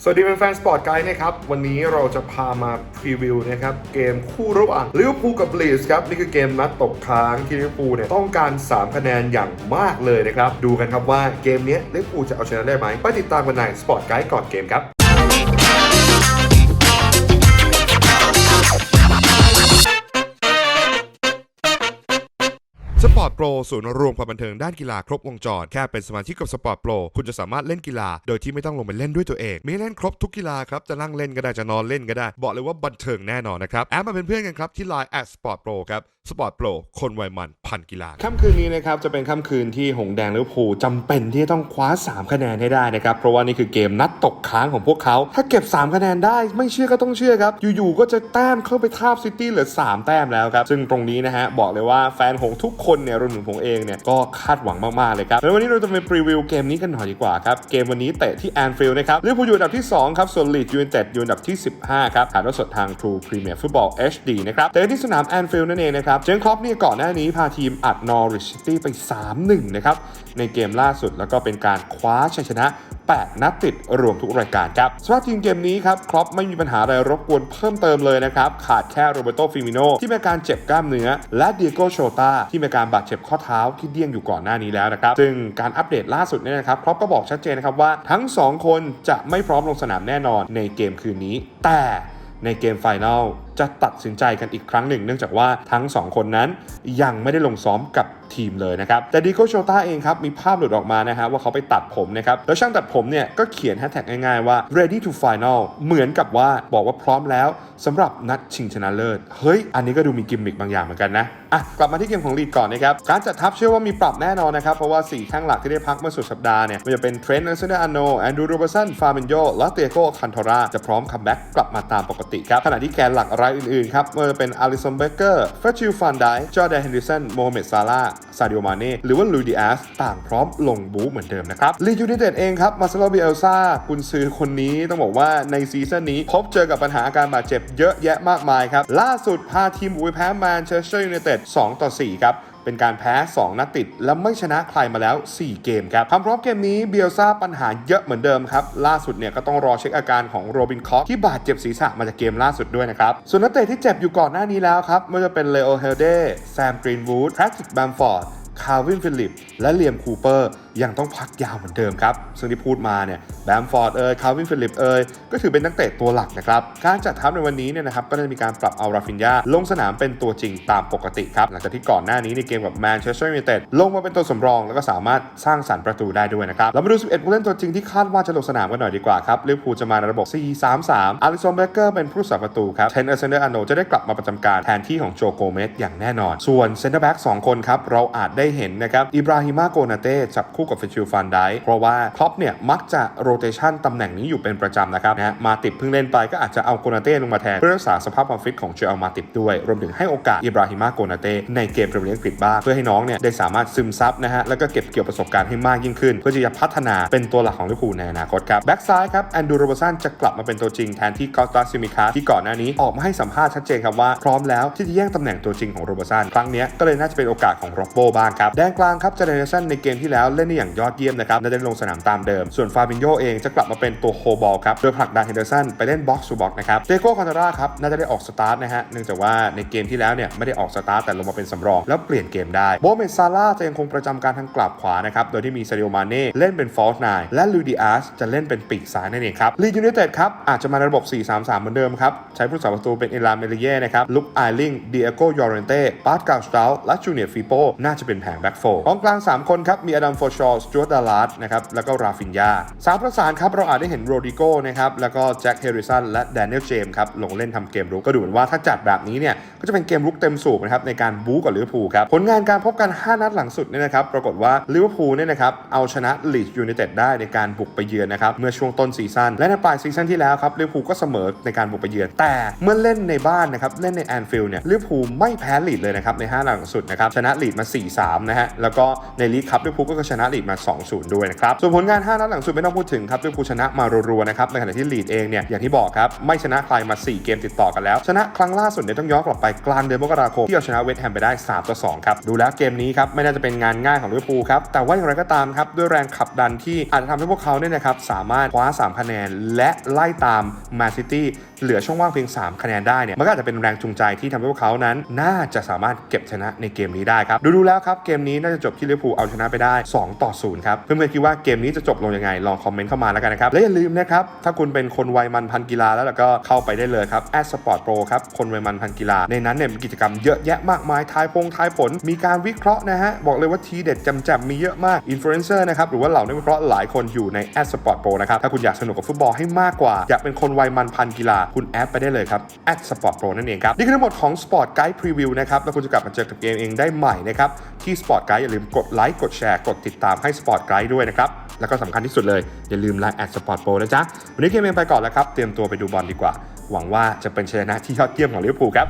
สวัสดีแฟนสปอร์ตไกด์นะครับ วันนี้เราจะพามาพรีวิวนะครับ เกมคู่ระหว่างลิเวอร์พูลกับลีสครับ นี่คือเกมนัดตกค้างที่ลิเวอร์พูลเนี่ยต้องการ 3 คะแนนอย่างมากเลยนะครับ ดูกันครับว่าเกมนี้ลิเวอร์พูลจะเอาชนะได้ไหมไปติดตามกันในสปอร์ตไกด์ก่อนเกมครับ สปอร์ตโปรศูนย์รวมความบันเทิงด้านกีฬาครบวงจร แค่เป็นสมาชิกกับสปอร์ตโปรคุณจะสามารถเล่นกีฬา โดยที่ไม่ต้องลงไปเล่นด้วยตัวเอง มีเล่นครบทุกกีฬาครับ จะนั่งเล่นก็ได้ จะนอนเล่นก็ได้ บอกเลยว่าบันเทิงแน่นอนนะครับ แอดมาเป็นเพื่อนกันครับ ที่ Line แอดสปอร์ตโปรครับสปอร์ตโปรคนวัยมันพันกีฬา ค่ำคืนนี้นะครับจะเป็นค่ำคืนที่หงแดงลิเวอร์พูลจำเป็นที่จะต้องคว้า 3 คะแนนให้ได้นะครับ เพราะว่านี่คือเกมนัดตกค้างของพวกเขา ถ้าเก็บ 3 คะแนนได้ไม่เชื่อก็ต้องเชื่อครับ อยู่ๆก็จะแต้มเข้าไปทาบซิตี้เหลือ 3 แต้มแล้วครับ ซึ่งตรงนี้นะฮะบอกเลยว่าแฟนหงทุกคนนเนี่ยรวมถึงผมเองเนี่ยก็คาดหวังมากๆเลยครับแล้ววันนี้เราจะมารีวิวเกมนี้กันหน่อยดีกว่าครับ เกมวันนี้เตะที่แอนฟิลด์นะครับลิเวอร์พูลอยู่อันดับที่สองครับ ส่วนลีดยูไนเต็ดอยู่อันดับที่ 15 ครับถ่ายทอดสดทาง True Premier Football HD นะครับเตะที่สนามแอนฟิลด์นั่นเองนะครับเจนครอปเนี่ยก่อนหน้านี้พาทีมอัดนอริชซิตี้ไป 3-1 นะครับในเกมล่าสุดแล้วก็เป็นการคว้าชัยชนะ 8 นัดติดรวมทุกรายการครับสำหรับทีมเกมนี้ครับครอปไม่มีปัญหาอะไรรบกวนเพิ่มเติมเลยนะครับ ขาดแค่โรเบโตฟิมิโนที่มีอาการเจ็บกล้ามเนื้อ และเดียโกโชตาที่มีอาการบาดเจ็บข้อเท้าที่เดี้ยงอยู่ก่อนหน้านี้แล้วนะครับซึ่งการอัปเดตล่าสุดเนี่ยนะครับครอปก็บอกชัดเจนนะครับว่าทั้ง 2 คนจะไม่พร้อมลงสนามแน่นอนในเกมคืนนี้ แต่ในเกมไฟนอลจะตัดสินใจกันอีกครั้งหนึ่ง เนื่องจากว่าทั้ง 2 คนนั้นยังไม่ได้ลงซ้อมกับทีมเลยนะครับ แต่ดีโกโชต้าเองครับ มีภาพหลุดออกมานะฮะว่าเขาไปตัดผมนะครับ แล้วช่างตัดผมเนี่ย ก็เขียนแฮชแท็กง่ายๆว่า ready to final เหมือนกับว่าบอกว่าพร้อมแล้วสำหรับนัดชิงชนะเลิศ เฮ้ย อันนี้ก็ดูมีกิมมิกบางอย่างเหมือนกันนะ อะ กลับมาที่เกมของลีดก่อนนะครับ การจัดทัพเชื่อว่ามีปรับแน่นอนนะครับ เพราะว่า 4 ข้างหลักที่ได้พักเมื่อสุดสัปดาห์เนี่ยมันจะเป็นเทรนต์นันเซนอาโนแอนดรูโรเบสันฟาเบนโยและเตียโกคันทอราจะพร้อมคัมแบ็กกลับมาตามปกติครับขณะที่แกนหลักรายอื่นๆครับไม่ว่าจะเป็นอาริสันเบเกอร์เฟชิลฟันไดจอร์แดนเฮนดิสันโมฮัมเหม็ดซาร่าซาดิโอมาเน่หรือว่าลูดิอาสต่างพร้อมลงบู๊เหมือนเดิมนะครับลีดยูไนเต็ดเองครับมาซาโลบิเอลซากุนซือคนนี้ต้องบอกว่าในซีซั่นนี้พบเจอกับปัญหาอาการบาดเจ็บเยอะแยะมากมายครับล่าสุดพาทีมบุยแพ้แมนเชสเตอร์ยูไนเต็ด2ต่อ4ครับ เป็นการแพ้ 2 นัดติด และไม่ชนะใครมาแล้ว 4 เกมครับความพร้อมเกมนี้เบียลซาปัญหาเยอะเหมือนเดิมครับ ล่าสุดเนี่ยก็ต้องรอเช็คอาการของโรบินคอกที่บาดเจ็บศีรษะมาจากเกมล่าสุดด้วยนะครับ ส่วนนักเตะที่เจ็บอยู่ก่อนหน้านี้แล้วครับไม่ว่าจะเป็นเลโอเฮลเดแซมกรีนวูดแพทริกแบมฟอร์ด คาร์วินฟิลิป และเลียมคูเปอร์ยังต้องพักยาวเหมือนเดิมครับ ซึ่งที่พูดมาเนี่ยแบมฟอร์ดเอ่ยคาร์วินฟิลิปเอ่ยก็ถือเป็นนักเตะตัวหลักนะครับ การจัดทัพในวันนี้เนี่ยนะครับก็ได้มีการปรับเอาราฟินยาลงสนามเป็นตัวจริงตามปกติครับ หลังจากที่ก่อนหน้านี้ในเกมกับแมนเชสเตอร์ยูไนเต็ดลงมาเป็นตัวสำรอง แล้วก็สามารถสร้างสรรค์ประตูได้ด้วยนะครับเรามาดู 11 ผู้เล่นตัวจริงที่คาดว่าจะลงสนามกันหน่อยดีกว่าครับลิเวอร์พูลจะมาในระบบ 4-3-3อาริสันเบเกอร์เป็นผู้สาประตูครับเทนเออร์เซนเดอร์อาโนจะได้กลับมาประจำการแทนที่ของโจโกเมสอย่างแน่นอน ส่วนเซนเตอร์แบ็กสองคนครับเราอาจได้เห็นนะครับอิบราฮิมาโกนาเต้จับคู่กับเฟชิลฟันไดเพราะว่าครอปเนี่ยมักจะโรเตชันตำแหน่งนี้อยู่เป็นประจำนะครับนะมาติดเพิ่งเล่นไปก็อาจจะเอาโกนาเต้ลงมาแทนเพื่อรักษาสภาพความฟิตของเจอลมาติดด้วย รวมถึงให้โอกาสอิบราฮิมาโกนาเต้ในเกมพรีเมียร์ลีกฤษบ้างเพื่อให้น้องเนี่ยได้สามารถซึมซับนะฮะแล้วก็เก็บเกี่ยวประสบการณ์ให้มากยิ่งขึ้น เพื่อที่จะพัฒนาเป็นตัวหลักของลิเวอร์พูลในอนาคตครับแบ็กซ้ายครับแอนดูโรบสันจะกลับมาเป็นตัวจริงแทนที่คอสตาซิมิคาที่ก่อนหน้านี้ออกมาให้สัมภาษณ์ชัดเจนครับว่าพร้อมแล้วที่จะแย่งตำแหน่งตัวจริงของโรบสันครั้งนี้ก็เลยน่าจะเป็นโอกาสของร็อบโบบ้างครับแดนกลางครับเจเนเรชันในเกมที่แล้วเล่นได้อย่างยอดเยี่ยมนะครับและได้ลงสนามตามเดิม ส่วนฟาบินโยเองจะกลับมาเป็นตัวโคบอลครับโดยผลักดันเฮนเดอร์สันไปเล่นบ็อกซ์ทูบ็อกนะครับเดโก้คอนทราครับน่าจะได้ออกสตาร์ทนะฮะเนื่องจากว่าในเกมที่แล้วเนี่ยไม่ได้ออกสตาร์ทแต่ลงมาเป็นสำรอง แล้วเปลี่ยนเกมได้โบเมซาร่าจะยังคงประจำการทางกลับขวานะครับโดยที่มีซาดิโอมาเน่เล่นเป็นฟอลส์ไนและลูดิอาสจะเล่นเป็นปีกซ้ายนั่นเองครับลีดยูไนเต็ดครับอาจจะมาในระบบ 4-3-3 เหมือนเดิมครับใช้ผู้สาประตูเป็นเอลาเมเลเย่นะครับลุคไอลิงเดียโกยอร์เรนเต้ปาร์ตกาสตาลและจูเนียร์ฟีโปน่าจะเป็นแผงแบ็กโฟกองกลาง 3 คนครับ มีอดัมฟอร์ชอร์สจวดดาลัสนะครับ แล้วก็ราฟินยาสามประสานครับ เราอาจได้เห็นโรดิโก้นะครับ แล้วก็แจ็คเฮริสันและแดเนียลเจมส์ครับ ลงเล่นทำเกมรุกก็ดูเหมือนว่าถ้าจัดแบบนี้เนี่ย ก็จะเป็นเกมรุกเต็มสูบนะครับ ในการบู๊กับลิเวอร์พูลครับ ผลงานการพบกัน 5 นัดหลังสุดเนี่ยนะครับ ปรากฏว่าลิเวอร์พูลเนี่ยนะครับเอาชนะลีดยูไนเต็ดได้ในการบุกไปเยือนนะครับเมื่อช่วงต้นซีซั่นและในปลายซีซั่นที่แล้วครับลิเวอร์พูลก็เสมอในการบุกไปเยือนแต่เมื่อเล่นในบ้านนะครับเล่นในแอนฟิลด์เนี่ยลิเวอร์พูลไม่แพ้ลีดเลยนะครับใน5นัดหลังสุดนะครับชนะลีดมา4-3 3นะฮะแล้วก็ในลีกคัพลิเวอร์พูลก็ชนะลีดมา 2-0 ด้วยนะครับส่วนผลงาน 5 นัดหลังสุดไม่ต้องพูดถึงครับลิเวอร์พูลชนะมารัวๆนะครับในขณะที่ลีดเองเนี่ยอย่างที่บอกครับไม่ชนะใครมา 4 เกมติดต่อกันแล้ว ชนะครั้งล่าสุดเนี่ยต้องย้อนกลับไปกลางเดือนมกราคมที่เอาชนะเวสต์แฮมไปได้3ต่อ2ครับดูแล้วเกมนี้ครับไม่น่าจะเป็นงานง่ายของลิเวอร์พูลครับแต่ว่าอย่างไรก็ตามครับด้วยแรงขับดันที่อาจจะทำให้พวกเขาเนี่ยนะครับสามารถคว้า 3 คะแนน และไล่ตามมาซิตี้เหลือช่องว่างเพียง 3 คะแนนได้เนี่ยมันก็อาจจะเป็นแรงจูงใจที่ทำให้พวกเขานั้น น่าจะสามารถเก็บชนะในเกมนี้ได้ครับดูๆแล้วครับเกมนี้น่าจะจบที่ลิเวอร์พูลเอาชนะไปได้ 2 ต่อ 0 ครับ เพื่อนๆคิดว่าเกมนี้จะจบลงยังไง ลองคอมเมนต์เข้ามาแล้วกันนะครับ และอย่าลืมนะครับ ถ้าคุณเป็นคนวัยมันพันกีฬาแล้วก็เข้าไปได้เลยครับแอดสปอร์ตโปรครับ คนวัยมันพันกีฬา ในนั้นเนี่ยมีกิจกรรมเยอะแยะมากมายทายพงทายผล มีการวิเคราะห์นะฮะ บอกเลยว่าทีเด็ดจำๆมีเยอะมากอินฟลูเอนเซอร์นะครับหรือว่าเหล่านักวิเคราะห์หลายคนอยู่ในแอดสปอร์ตโปรนะครับถ้าคุณอยากสนุกกับฟุตบอลให้มากกว่าอยากเป็นคนวัยมันพันกีฬาคุณแอดไปได้เลยครับแอดสปอร์ตโปรนั่นเองครับนี่คือทั้งหมดของ Sport Guide Preview นะครับแล้วคุณจะกลับมาเจอกับเกมเองได้ใหม่นะครับที Sport Guide อย่าลืมกดไลค์กดแชร์กดติดตามให้ Sport Guide ด้วยนะครับ แล้วก็สำคัญที่สุดเลย อย่าลืมไลน์แอดสปอร์ตโปรนะจ๊ะ วันนี้เกมเองไปก่อนแล้วครับ เตรียมตัวไปดูบอลดีกว่า หวังว่าจะเป็นชัยชนะที่ยอดเยี่ยมของลิเวอร์พูลครับ